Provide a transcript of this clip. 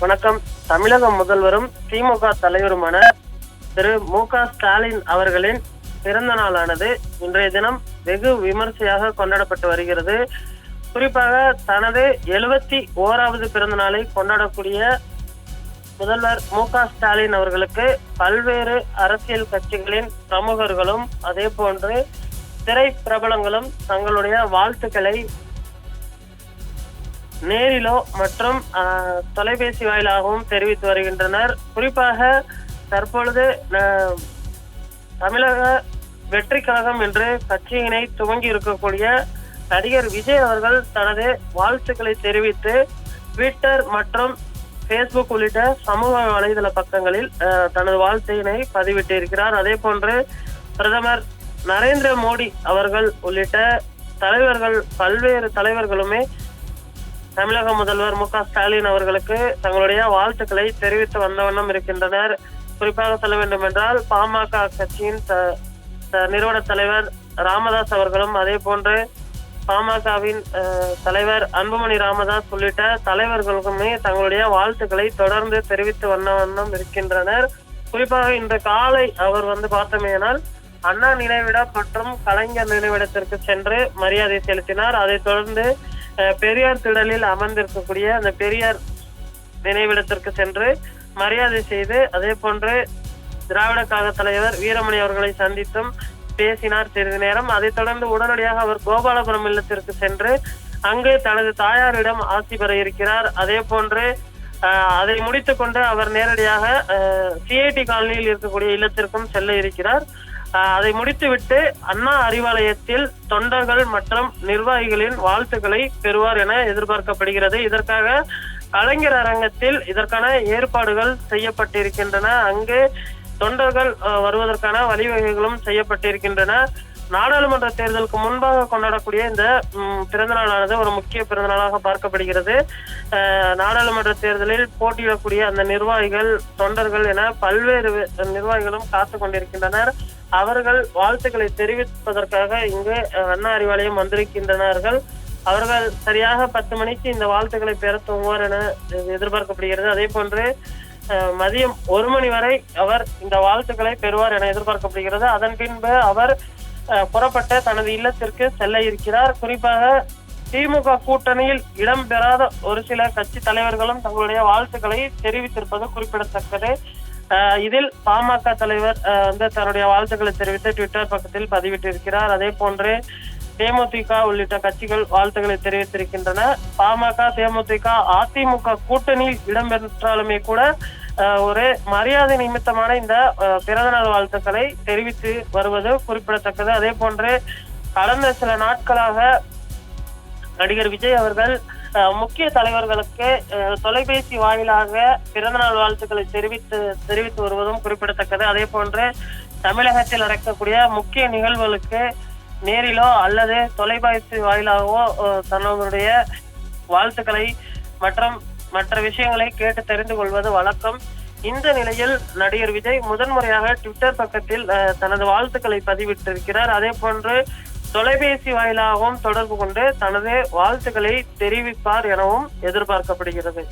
வணக்கம். தமிழக முதல்வரும் திமுக தலைவருமான திரு மு க ஸ்டாலின் அவர்களின் பிறந்த நாளானது இன்றைய தினம் வெகு விமர்சையாக கொண்டாடப்பட்டு வருகிறது. குறிப்பாக தனது எழுபத்தி ஓராவது பிறந்த நாளை கொண்டாடக்கூடிய முதல்வர் மு க ஸ்டாலின் அவர்களுக்கு பல்வேறு அரசியல் கட்சிகளின் பிரமுகர்களும் அதே போன்று திரை பிரபலங்களும் தங்களுடைய வாழ்த்துக்களை நேரிலோ மற்றும் தொலைபேசி வாயிலாகவும் தெரிவித்து வருகின்றனர். குறிப்பாக தற்பொழுது தமிழக வெற்றி கழகம் என்று கட்சியினை துவங்கி இருக்கக்கூடிய நடிகர் விஜய் அவர்கள் தனது வாழ்த்துக்களை தெரிவித்து ட்விட்டர் மற்றும் ஃபேஸ்புக் உள்ளிட்ட சமூக வலைதள பக்கங்களில் தனது வாழ்த்தினை பதிவிட்டிருக்கிறார். அதே போன்று பிரதமர் நரேந்திர மோடி அவர்கள் உள்ளிட்ட தலைவர்கள் பல்வேறு தலைவர்களுமே தமிழக முதல்வர் மு ஸ்டாலின் அவர்களுக்கு தங்களுடைய வாழ்த்துக்களை தெரிவித்து வந்த வண்ணம் இருக்கின்றனர். குறிப்பாக சொல்ல வேண்டும் என்றால் பாமக கட்சியின் த- த- நிறுவன தலைவர் ராமதாஸ் அவர்களும் அதே போன்று பாமகவின் தலைவர் அன்புமணி ராமதாஸ் உள்ளிட்ட தலைவர்களுக்குமே தங்களுடைய வாழ்த்துக்களை தொடர்ந்து தெரிவித்து வந்த வண்ணம் இருக்கின்றனர். குறிப்பாக இன்று காலை அவர் வந்து பார்த்தோமேனால் அண்ணா நினைவிடம் மற்றும் கலைஞர் நினைவிடத்திற்கு சென்று மரியாதை செலுத்தினார். அதைத் தொடர்ந்து பெரியார் திடலில் அமர்ந்திருக்கக்கூடிய அந்த பெரியார் நினைவிடத்திற்கு சென்று மரியாதை செய்து அதே போன்று திராவிட கழக தலைவர் வீரமணி அவர்களை சந்தித்தும் பேசினார் சிறிது நேரம். அதைத் தொடர்ந்து உடனடியாக அவர் கோபாலபுரம் இல்லத்திற்கு சென்று அங்கு தனது தாயாரிடம் ஆசி பெற இருக்கிறார். அதே போன்று அதை முடித்துக்கொண்டு அவர் நேரடியாக சிஐடி காலனியில் இருக்கக்கூடிய இல்லத்திற்கும் செல்ல இருக்கிறார். அதை முடித்துவிட்டு அண்ணா அறிவாலயத்தில் தொண்டர்கள் மற்றும் நிர்வாகிகளின் வாழ்த்துக்களை பெறுவார் என எதிர்பார்க்கப்படுகிறது. இதற்காக கலைஞர் அரங்கத்தில் இதற்கான ஏற்பாடுகள் செய்யப்பட்டிருக்கின்றன. அங்கு தொண்டர்கள் அஹ், வருவதற்கான வழிவகைகளும் செய்யப்பட்டிருக்கின்றன. நாடாளுமன்ற தேர்தலுக்கு முன்பாக கொண்டாடக்கூடிய இந்த பிறந்தநாளானது பிறந்த நாளானது ஒரு முக்கிய பிறந்த நாளாக பார்க்கப்படுகிறது. அஹ், நாடாளுமன்ற தேர்தலில் போட்டியிடக்கூடிய அந்த நிர்வாகிகள் தொண்டர்கள் என பல்வேறு நிர்வாகிகளும் காத்து கொண்டிருக்கின்றனர். அவர்கள் வாழ்த்துக்களை தெரிவிப்பதற்காக இங்கு அண்ணா அறிவாலயம் வந்திருக்கின்றனர்கள். அவர்கள் சரியாக பத்து மணிக்கு இந்த வாழ்த்துக்களை பெற தூங்குவார் என எதிர்பார்க்கப்படுகிறது. அதே போன்று அஹ், மதியம் ஒரு மணி வரை அவர் இந்த வாழ்த்துக்களை பெறுவார் என எதிர்பார்க்கப்படுகிறது. அதன் பின்பு அவர் புறப்பட்ட தனது இல்லத்திற்கு செல்ல இருக்கிறார். குறிப்பாக திமுக கூட்டணியில் இடம்பெறாத ஒரு சில கட்சி தலைவர்களும் தங்களுடைய வாழ்த்துக்களை தெரிவித்திருப்பது குறிப்பிடத்தக்கது. இதில் பாமக தலைவர் வந்து தன்னுடைய வாழ்த்துக்களை தெரிவித்து ட்விட்டர் பக்கத்தில் பதிவிட்டிருக்கிறார். அதே போன்று தேமுதிக உள்ளிட்ட கட்சிகள் வாழ்த்துக்களை தெரிவித்திருக்கின்றன. பாமக தேமுதிக அதிமுக கூட்டணியில் இடம்பெற்றாலுமே கூட ஒரு மரியாதை நிமித்தமான இந்த பிறந்தநாள் வாழ்த்துக்களை தெரிவித்து வருவது குறிப்பிடத்தக்கது. அதே போன்று கடந்த சில நாட்களாக நடிகர் விஜய் அவர்கள் முக்கிய தலைவர்களுக்கு அஹ், தொலைபேசி வாயிலாக பிறந்தநாள் வாழ்த்துக்களை தெரிவித்து தெரிவித்து வருவதும் குறிப்பிடத்தக்கது. அதே போன்று தமிழகத்தில் நடக்கக்கூடிய முக்கிய நிகழ்வுகளுக்கு நேரிலோ அல்லது தொலைபேசி வாயிலாகவோ தன்னவருடைய தன்னுடைய வாழ்த்துக்களை மற்றும் மற்ற விஷயங்களை கேட்டு தெரிந்து கொள்வது வழக்கம். இந்த நிலையில் நடிகர் விஜய் முதன்முறையாக ட்விட்டர் பக்கத்தில் அஹ், தனது வாழ்த்துக்களை பதிவிட்டிருக்கிறார். அதே போன்று தொலைபேசி வாயிலாகவும் தொடர்பு கொண்டு தனது வாழ்த்துக்களை தெரிவிப்பார் எனவும் எதிர்பார்க்கப்படுகிறது.